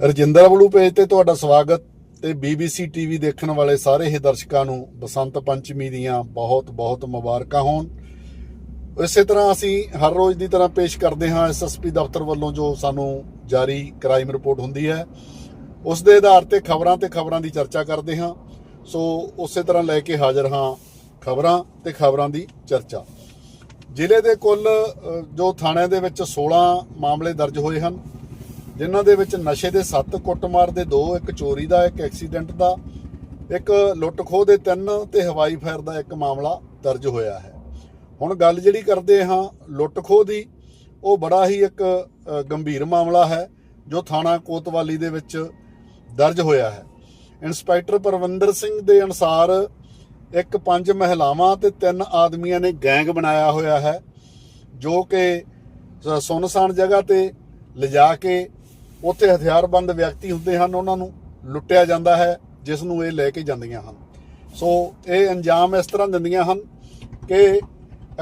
Rajinder blue page ਤੇ ਤੁਹਾਡਾ ਸਵਾਗਤ ਤੇ BBC ਟੀਵੀ ਦੇਖਣ ਵਾਲੇ ਸਾਰੇ ਹੀ ਦਰਸ਼ਕਾਂ ਨੂੰ ਬਸੰਤ ਪੰਚਮੀ ਦੀਆਂ ਬਹੁਤ ਬਹੁਤ ਮੁਬਾਰਕਾਂ ਹੋਣ। ਇਸੇ ਤਰ੍ਹਾਂ ਅਸੀਂ ਹਰ ਰੋਜ਼ ਦੀ ਤਰ੍ਹਾਂ ਪੇਸ਼ ਕਰਦੇ ਹਾਂ ਐਸਐਸਪੀ ਦਫ਼ਤਰ ਵੱਲੋਂ ਜੋ ਸਾਨੂੰ ਜਾਰੀ ਕ੍ਰਾਈਮ ਰਿਪੋਰਟ ਹੁੰਦੀ ਹੈ। ਉਸ ਦੇ ਆਧਾਰ ਤੇ ਖਬਰਾਂ ਤੇ ਖਬਰਾਂ ਦੀ ਚਰਚਾ ਕਰਦੇ ਹਾਂ। ਸੋ ਉਸੇ ਤਰ੍ਹਾਂ ਲੈ ਕੇ ਹਾਜ਼ਰ ਹਾਂ ਖਬਰਾਂ ਤੇ ਖਬਰਾਂ ਦੀ ਚਰਚਾ। ਜ਼ਿਲ੍ਹੇ ਦੇ ਕੁੱਲ ਜੋ ਥਾਣਿਆਂ ਦੇ ਵਿੱਚ 16 ਮਾਮਲੇ ਦਰਜ ਹੋਏ ਹਨ ਜਿਨ੍ਹਾਂ ਦੇ ਵਿੱਚ ਨਸ਼ੇ ਦੇ 7 ਕੁੱਟਮਾਰ ਦੇ 2 ਇੱਕ ਚੋਰੀ ਦਾ, ਇੱਕ ਐਕਸੀਡੈਂਟ ਦਾ, ਇੱਕ ਲੁੱਟ ਖੋਹ ਦੇ 3 ਤੇ ਹਵਾਈ ਫਾਇਰ ਦਾ ਇੱਕ ਮਾਮਲਾ ਦਰਜ ਹੋਇਆ ਹੈ। ਹੁਣ ਗੱਲ ਜਿਹੜੀ ਕਰਦੇ ਹਾਂ ਲੁੱਟ ਖੋਹ ਦੀ, ਉਹ ਬੜਾ ਹੀ ਇੱਕ ਗੰਭੀਰ ਮਾਮਲਾ ਹੈ, ਜੋ ਥਾਣਾ ਕੋਤਵਾਲੀ ਦੇ ਵਿੱਚ ਦਰਜ ਹੋਇਆ ਹੈ। ਇੰਸਪੈਕਟਰ ਪਰਵਿੰਦਰ ਸਿੰਘ ਦੇ ਅਨੁਸਾਰ ਇੱਕ ਪੰਜ ਮਹਿਲਾਵਾਂ ਤੇ ਤਿੰਨ ਆਦਮੀਆਂ ਨੇ ਗੈਂਗ ਬਣਾਇਆ ਹੋਇਆ ਹੈ, ਜੋ ਕਿ ਸ- ਜਗ੍ਹਾ ਤੇ ਲਿਜਾ ਕੇ ਉੱਥੇ ਹਥਿਆਰਬੰਦ ਵਿਅਕਤੀ ਹੁੰਦੇ ਹਨ, ਉਹਨਾਂ ਨੂੰ ਲੁੱਟਿਆ ਜਾਂਦਾ ਹੈ, ਜਿਸ ਨੂੰ ਇਹ ਲੈ ਕੇ ਜਾਂਦੀਆਂ ਹਨ। ਸੋ ਇਹ ਅੰਜਾਮ ਇਸ ਤਰ੍ਹਾਂ ਦਿੰਦੀਆਂ ਹਨ ਕਿ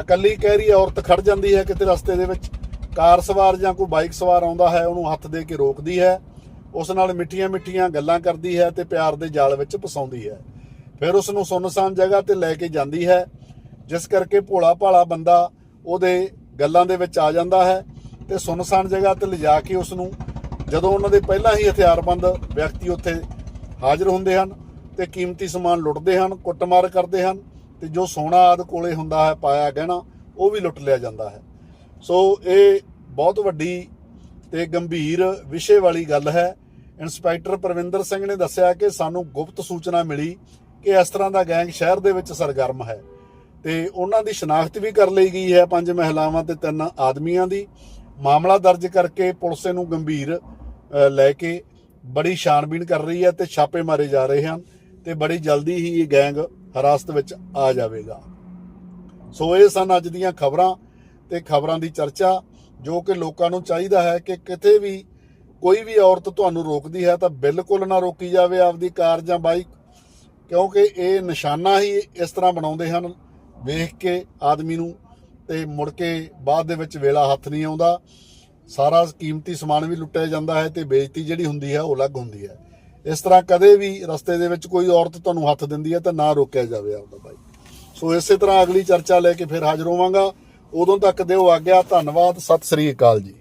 ਇਕੱਲੀ ਕਹਿਰੀ ਔਰਤ ਖੜ ਜਾਂਦੀ ਹੈ ਕਿਤੇ ਰਸਤੇ ਦੇ ਵਿੱਚ, ਕਾਰ ਸਵਾਰ ਜਾਂ ਕੋਈ ਬਾਈਕ ਸਵਾਰ ਆਉਂਦਾ ਹੈ, ਉਹਨੂੰ ਹੱਥ ਦੇ ਕੇ ਰੋਕਦੀ ਹੈ, ਉਸ ਨਾਲ ਮਿੱਠੀਆਂ ਮਿੱਠੀਆਂ ਗੱਲਾਂ ਕਰਦੀ ਹੈ ਤੇ ਪਿਆਰ ਦੇ ਜਾਲ ਵਿੱਚ ਫਸਾਉਂਦੀ ਹੈ। ਫਿਰ ਉਸ ਨੂੰ ਸੁੰਨਸਾਨ ਜਗ੍ਹਾ ਤੇ ਲੈ ਕੇ ਜਾਂਦੀ ਹੈ, ਜਿਸ ਕਰਕੇ ਭੋਲਾ ਭਾਲਾ ਬੰਦਾ ਉਹਦੇ ਗੱਲਾਂ ਦੇ ਵਿੱਚ ਆ ਜਾਂਦਾ ਹੈ ਤੇ ਸੁੰਨਸਾਨ ਜਗ੍ਹਾ ਤੇ ਲਿਜਾ ਕੇ ਉਸ ਨੂੰ ਜਦੋਂ ਉਹਨਾਂ ਦੇ ਪਹਿਲਾਂ ਹੀ ਹਥਿਆਰਬੰਦ ਵਿਅਕਤੀ ਉੱਥੇ ਹਾਜ਼ਰ ਹੁੰਦੇ ਹਨ ਤੇ ਕੀਮਤੀ ਸਮਾਨ ਲੁੱਟਦੇ ਹਨ, ਕੁੱਟਮਾਰ ਕਰਦੇ ਹਨ ਤੇ ਜੋ ਸੋਨਾ ਆਦ ਕੋਲੇ ਹੁੰਦਾ ਹੈ, ਪਾਇਆ ਗਹਿਣਾ, ਉਹ ਵੀ ਲੁੱਟ ਲਿਆ ਜਾਂਦਾ ਹੈ। ਸੋ ਇਹ ਬਹੁਤ ਵੱਡੀ ਤੇ ਗੰਭੀਰ ਵਿਸ਼ੇ ਵਾਲੀ ਗੱਲ ਹੈ। ਇੰਸਪੈਕਟਰ ਪ੍ਰਵਿੰਦਰ ਸਿੰਘ ਨੇ ਦੱਸਿਆ ਕਿ ਸਾਨੂੰ ਗੁਪਤ ਸੂਚਨਾ ਮਿਲੀ ਕਿ ਇਸ ਤਰ੍ਹਾਂ ਦਾ ਗੈਂਗ ਸ਼ਹਿਰ ਦੇ ਵਿੱਚ ਸਰਗਰਮ ਹੈ ਤੇ ਉਹਨਾਂ ਦੀ ਸ਼ਨਾਖਤ ਵੀ ਕਰ ਲਈ ਗਈ ਹੈ ਪੰਜ ਮਹਿਲਾਵਾਂ ਤੇ ਤਿੰਨ ਆਦਮੀਆਂ ਦੀ। ਮਾਮਲਾ ਦਰਜ ਕਰਕੇ ਪੁਲਿਸ ਨੂੰ ਗੰਭੀਰ ਲੈ ਕੇ ਬੜੀ ਛਾਣਬੀਣ ਕਰ ਰਹੀ ਹੈ ਤੇ ਛਾਪੇ ਮਾਰੇ ਜਾ ਰਹੇ ਹਨ ਤੇ ਬੜੀ ਜਲਦੀ ਹੀ ਇਹ ਗੈਂਗ ਹਿਰਾਸਤ ਵਿੱਚ ਆ ਜਾਵੇਗਾ। ਸੋ ਇਹ ਸਨ ਅੱਜ ਦੀਆਂ ਖਬਰਾਂ ਤੇ ਖਬਰਾਂ ਦੀ ਚਰਚਾ, ਜੋ ਕਿ ਲੋਕਾਂ ਨੂੰ ਚਾਹੀਦਾ ਹੈ ਕਿ ਕਿਤੇ ਵੀ ਕੋਈ ਵੀ ਔਰਤ ਤੁਹਾਨੂੰ ਰੋਕਦੀ ਹੈ ਤਾਂ ਬਿਲਕੁਲ ਨਾ ਰੋਕੀ ਜਾਵੇ ਆਪਦੀ ਕਾਰ ਜਾਂ ਬਾਈਕ, ਕਿਉਂਕਿ ਇਹ ਨਿਸ਼ਾਨਾ ਹੀ ਇਸ ਤਰ੍ਹਾਂ ਬਣਾਉਂਦੇ ਹਨ। ਵੇਖ ਕੇ ਆਦਮੀ ਨੂੰ ਤੇ ਮੁੜ ਕੇ ਬਾਅਦ ਦੇ ਵਿੱਚ ਵੇਲਾ ਹੱਥ ਨਹੀਂ ਆਉਂਦਾ। ਸਾਰਾ ਕੀਮਤੀ ਸਮਾਨ ਵੀ ਲੁੱਟਿਆ ਜਾਂਦਾ ਹੈ ਤੇ ਬੇਇੱਜ਼ਤੀ ਜਿਹੜੀ ਹੁੰਦੀ ਹੈ ਉਹ ਅਲੱਗ ਹੁੰਦੀ ਹੈ। ਇਸ ਤਰ੍ਹਾਂ ਕਦੇ ਵੀ ਰਸਤੇ ਦੇ ਵਿੱਚ ਕੋਈ ਔਰਤ ਤੁਹਾਨੂੰ ਹੱਥ ਦਿੰਦੀ ਹੈ ਤਾਂ ਨਾ ਰੋਕਿਆ ਜਾਵੇ ਆਪਦਾ ਬਾਈ ਸੋ ਇਸੇ ਤਰ੍ਹਾਂ ਅਗਲੀ ਚਰਚਾ ਲੈ ਕੇ ਫਿਰ ਹਾਜ਼ਰ ਹੋਵਾਂਗਾ। ਉਦੋਂ ਤੱਕ ਦਿਓ ਆਗਿਆ। ਧੰਨਵਾਦ। ਸਤਿ ਸ੍ਰੀ ਅਕਾਲ ਜੀ।